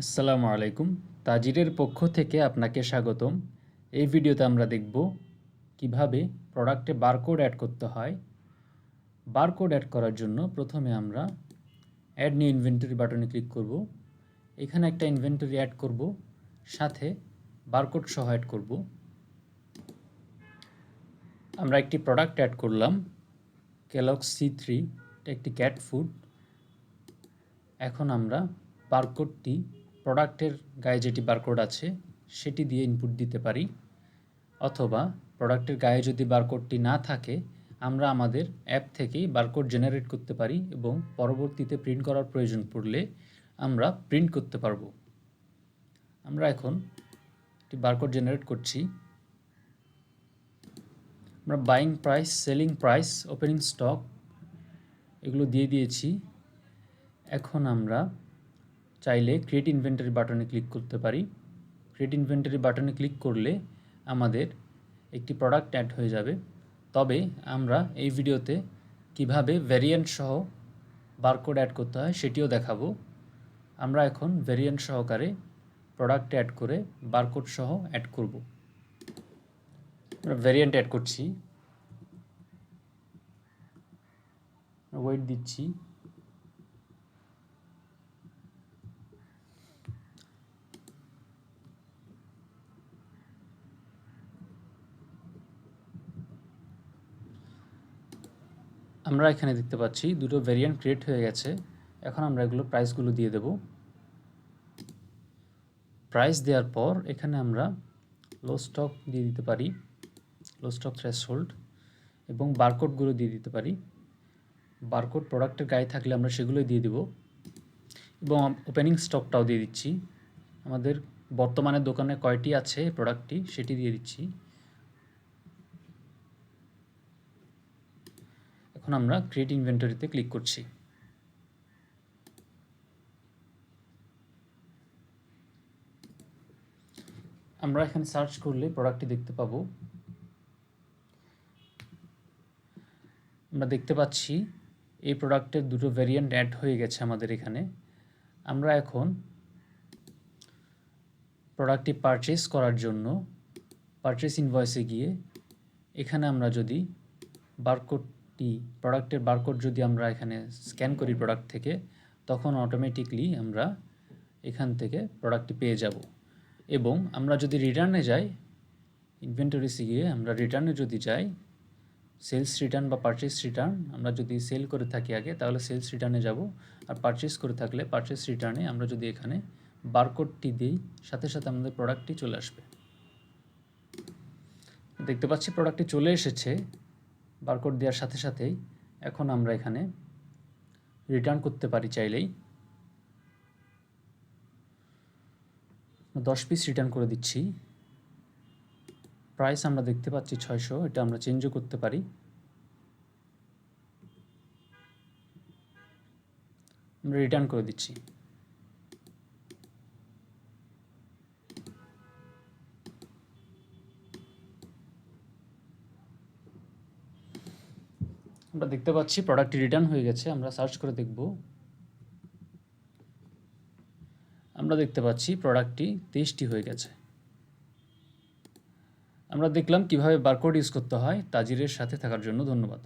আসসালামু আলাইকুম। তাজিরের পক্ষ থেকে আপনাকে স্বাগতম। এই ভিডিওতে আমরা দেখব কীভাবে প্রোডাক্টে বারকোড অ্যাড করতে হয়। বারকোড অ্যাড করার জন্য প্রথমে আমরা অ্যাড নিউ ইনভেন্টরি বাটনে ক্লিক করব। এখানে একটা ইনভেন্টরি অ্যাড করব, সাথে বারকোড সহ অ্যাড করব। আমরা একটি প্রোডাক্ট অ্যাড করলাম ক্যালক্স সি থ্রি একটি ক্যাট ফুড এখন আমরা বারকোডটি প্রোডাক্টের গায়ে যেটি বারকোড আছে, সেটি দিয়ে ইনপুট দিতে পারি। অথবা প্রোডাক্টের গায়ে যদি বারকোডটি না থাকে, আমরা আমাদের অ্যাপ থেকেই বারকোড জেনারেট করতে পারি এবং পরবর্তীতে প্রিন্ট করার প্রয়োজন পড়লে আমরা প্রিন্ট করতে পারব। আমরা এখন একটি বারকোড জেনারেট করছি। আমরা buying price selling price opening stock এগুলো দিয়ে দিয়েছি। এখন আমরা চাইলে ক্রিয়েট ইনভেন্টারি বাটনে ক্লিক করতে পারি। ক্রিয়েট ইনভেন্টারি বাটনে ক্লিক করলে আমাদের একটি প্রোডাক্ট অ্যাড হয়ে যাবে। তবে আমরা এই ভিডিওতে কীভাবে ভ্যারিয়েন্ট সহ বারকোড অ্যাড করতে হয় সেটিও দেখাবো। আমরা এখন ভ্যারিয়েন্ট সহকারে প্রোডাক্ট অ্যাড করে বারকোড সহ অ্যাড করব। আমরা ভ্যারিয়েন্ট অ্যাড করছি। ওয়েট দিচ্ছি। আমরা এখানে দেখতে পাচ্ছি দুটো ভেরিয়েন্ট ক্রিয়েট হয়ে গেছে। এখন আমরা এগুলো প্রাইসগুলো দিয়ে দেব। প্রাইস দেওয়ার পর এখানে আমরা লো স্টক দিয়ে দিতে পারি লো স্টক থ্রেশহোল্ড এবং বারকোডগুলো দিয়ে দিতে পারি। বারকোড প্রোডাক্টের গায়ে থাকলে আমরা সেগুলোই দিয়ে দিব। এবং ওপেনিং স্টকটাও দিয়ে দিচ্ছি। আমাদের বর্তমানে দোকানে কয়টি আছে প্রোডাক্টটি সেটি দিয়ে দিচ্ছি। এখন আমরা ক্রিয়েট ইনভেন্টরিতে ক্লিক করছি। আমরা এখানে সার্চ করলে প্রোডাক্টটি দেখতে পাবো। আমরা দেখতে পাচ্ছি এই প্রোডাক্টের দুটো ভ্যারিয়েন্ট অ্যাড হয়ে গেছে আমাদের এখানে। আমরা এখন প্রোডাক্টটি পারচেস করার জন্য পারচেস ইনভয়েসে গিয়ে এখানে আমরা যদি বারকোড একটি প্রোডাক্টের বারকোড যদি আমরা এখানে স্ক্যান করি প্রোডাক্ট থেকে, তখন অটোমেটিকলি আমরা এখান থেকে প্রোডাক্টটি পেয়ে যাব। এবং আমরা যদি রিটার্নে যাই ইনভেন্টরিসে গিয়ে আমরা রিটার্নে যদি যাই সেলস রিটার্ন বা পারচেস রিটার্ন আমরা যদি সেল করে থাকি আগে, তাহলে সেলস রিটার্নে যাব। আর পারচেস করে থাকলে পারচেস রিটার্নে আমরা যদি এখানে বারকোডটি দিই, সাথে সাথে আমাদের প্রোডাক্টটি চলে আসবে। দেখতে পাচ্ছি প্রোডাক্টটি চলে এসেছে। বারকোড দেওয়ার সাথে সাথেই এখন আমরা এখানে রিটার্ন করতে পারি চাইলেই। দশ পিস রিটার্ন করে দিচ্ছি। প্রাইস আমরা দেখতে পাচ্ছি ছয়শো, এটা আমরা চেঞ্জও করতে পারি। আমরা রিটার্ন করে দিচ্ছি। আমরা দেখতে পাচ্ছি প্রোডাক্টটি রিটার্ন হয়ে গেছে, আমরা সার্চ করে দেখব। আমরা দেখতে পাচ্ছি প্রোডাক্টটি তেইশটি হয়ে গেছে। আমরা দেখলাম কীভাবে বারকোড ইউজ করতে হয়, তাজিরের সাথে থাকার জন্য ধন্যবাদ।